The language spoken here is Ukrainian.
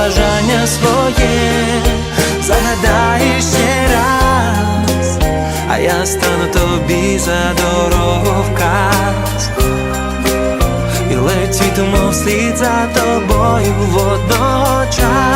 бажання своє, загадай ще раз, а я стану тобі за дорогу вказ і летітиму вслід за тобою в одного час.